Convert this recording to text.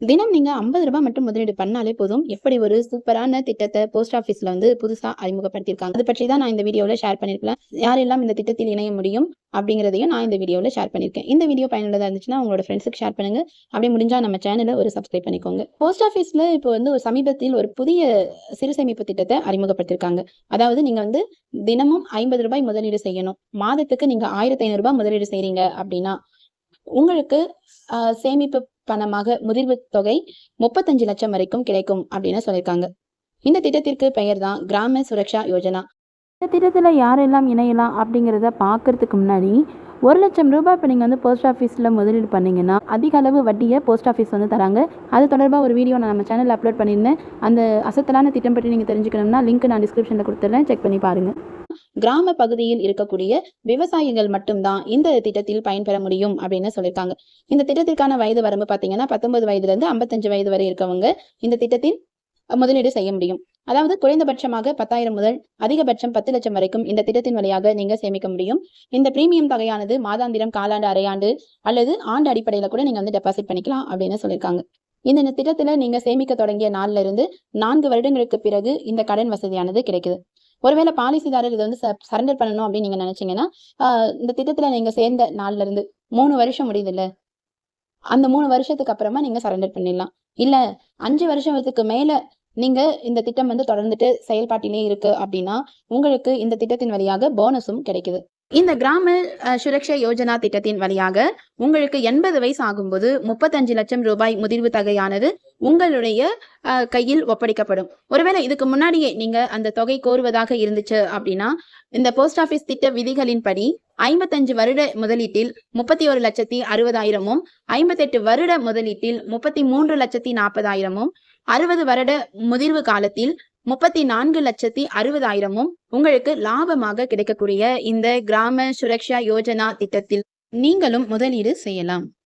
தினம் நீங்க 50 ரூபாய் மட்டும் முதலீடு பண்ணாலே போதும். எப்படி ஒரு சூப்பரான திட்டத்தை போஸ்ட் ஆஃபீஸ்ல வந்து புதுசா அறிமுகப்படுத்தியிருக்காங்க. அது பற்றி தான் நான் இந்த வீடியோல ஷேர் பண்ணிருக்கேன் யாரெல்லாம் இந்த திட்டத்தில் இணைய முடியும் அப்படிங்கிறதையும் நான் இந்த வீடியோல ஷேர் பண்ணியிருக்கேன். இந்த வீடியோ பயனுள்ளதா இருந்துச்சுன்னா உங்களோட ஃப்ரெண்ட்ஸுக்கு ஷேர் பண்ணுங்க. அப்படி முடிஞ்சா நம்ம சேனல ஒரு சப்ஸ்கிரைப் பண்ணிக்கோங்க. போஸ்ட் ஆஃபீஸ்ல இப்போ வந்து ஒரு சமீபத்தில் ஒரு புதிய சிறு சேமிப்பு திட்டத்தை அறிமுகப்படுத்தியிருக்காங்க. அதாவது நீங்க வந்து தினமும் ஐம்பது ரூபாய் முதலீடு செய்யணும். மாதத்துக்கு நீங்க ஆயிரத்தி ஐநூறுரூபா முதலீடு செய்றீங்க அப்படின்னா, உங்களுக்கு சேமிப்பு பணமாக முதிர்வு தொகை 35 லட்சம் வரைக்கும் கிடைக்கும் அப்படின்னு சொல்லியிருக்காங்க. இந்த திட்டத்திற்கு பெயர் தான் கிராம சுரக்ஷா யோஜனா. இந்த திட்டத்தில் யாரெல்லாம் இணையலாம் அப்படிங்கிறத பார்க்கறதுக்கு முன்னாடி ஒரு லட்சம் ரூபாய் இப்போ நீங்கள் வந்து போஸ்ட் ஆஃபீஸில் முதலீடு பண்ணிங்கன்னா அதிக அளவு வட்டியை போஸ்ட் ஆஃபீஸ் வந்து தராங்க அது தொடர்பாக ஒரு வீடியோ நான் நம்ம சேனலில் அப்லோட் பண்ணியிருந்தேன் அந்த அசத்தலான திட்டம் பற்றி நீங்கள் தெரிஞ்சுக்கணும்னா லிங்க் நான் டிஸ்கிரிப்ஷனில் கொடுத்துட்றேன் செக் பண்ணி பாருங்கள் கிராம பகுதியில் இருக்கக்கூடிய விவசாயிகள் மட்டும்தான் இந்த திட்டத்தில் பயன்பெற முடியும் அப்படின்னு சொல்லியிருக்காங்க. இந்த திட்டத்திற்கான வயது வரம்பு பார்த்தீங்கன்னா பத்தொன்பது வயதுலேருந்து ஐம்பத்தஞ்சு வயது வரை இருக்கவங்க இந்த திட்டத்தில் முதலீடு செய்ய முடியும். அதாவது குறைந்தபட்சமாக 10,000 முதல் அதிகபட்சம் 10 லட்சம் வரைக்கும் இந்த திட்டத்தின் வழியாக நீங்க சேமிக்க முடியும். இந்த பிரீமியம் தொகையானது மாதாந்திரம், காலாண்டு, அரையாண்டு அல்லது ஆண்டு அடிப்படையில கூட நீங்க வந்து டெபாசிட் பண்ணிக்கலாம் அப்படின்னு சொல்லியிருக்காங்க. இந்த இந்த திட்டத்துல நீங்க சேமிக்க தொடங்கிய நாள்ல இருந்து நான்கு வருடங்களுக்கு பிறகு இந்த கடன் வசதியானது கிடைக்குது. ஒருவேளை பாலிசிதாரர் இதை வந்து சரண்டர் பண்ணணும் அப்படின்னு நீங்க நினைச்சீங்கன்னா ஆஹ் இந்த திட்டத்துல நீங்க சேர்ந்த நாள்ல இருந்து மூணு வருஷம் முடியுது இல்ல அந்த மூணு வருஷத்துக்கு அப்புறமா நீங்க சரண்டர் பண்ணிடலாம் இல்ல அஞ்சு வருஷத்துக்கு மேல நீங்க இந்த திட்டம் வந்து தொடர்ந்துட்டு செயல்பாட்டிலே இருக்கு அப்படின்னா உங்களுக்கு இந்த திட்டத்தின் வழியாக போனஸும் கிடைக்குது. இந்த கிராம சுரக்ஷா யோஜனா திட்டத்தின் வழியாக உங்களுக்கு எண்பது வயசு ஆகும்போது முப்பத்தஞ்சு லட்சம் ரூபாய் முதிர்வு தொகையானது உங்களுடைய கையில் ஒப்படைக்கப்படும். ஒருவேளை இதுக்கு முன்னாடியே நீங்க அந்த தொகை கோருவதாக இருந்துச்சு அப்படின்னா இந்த போஸ்ட் ஆபீஸ் திட்ட விதிகளின்படி ஐம்பத்தஞ்சு வருட முதலீட்டில் முப்பத்தி ஒரு லட்சத்தி அறுபதாயிரமும் ஐம்பத்தெட்டு வருட முதலீட்டில் முப்பத்தி மூன்று லட்சத்தி நாற்பதாயிரமும் அறுபது வருட முதிர்வு காலத்தில் முப்பத்தி நான்கு லட்சத்தி அறுபதாயிரமும் உங்களுக்கு லாபமாக கிடைக்கக்கூடிய இந்த கிராம சுரக்ஷா யோஜனா திட்டத்தில் நீங்களும் முதலீடு செய்யலாம்.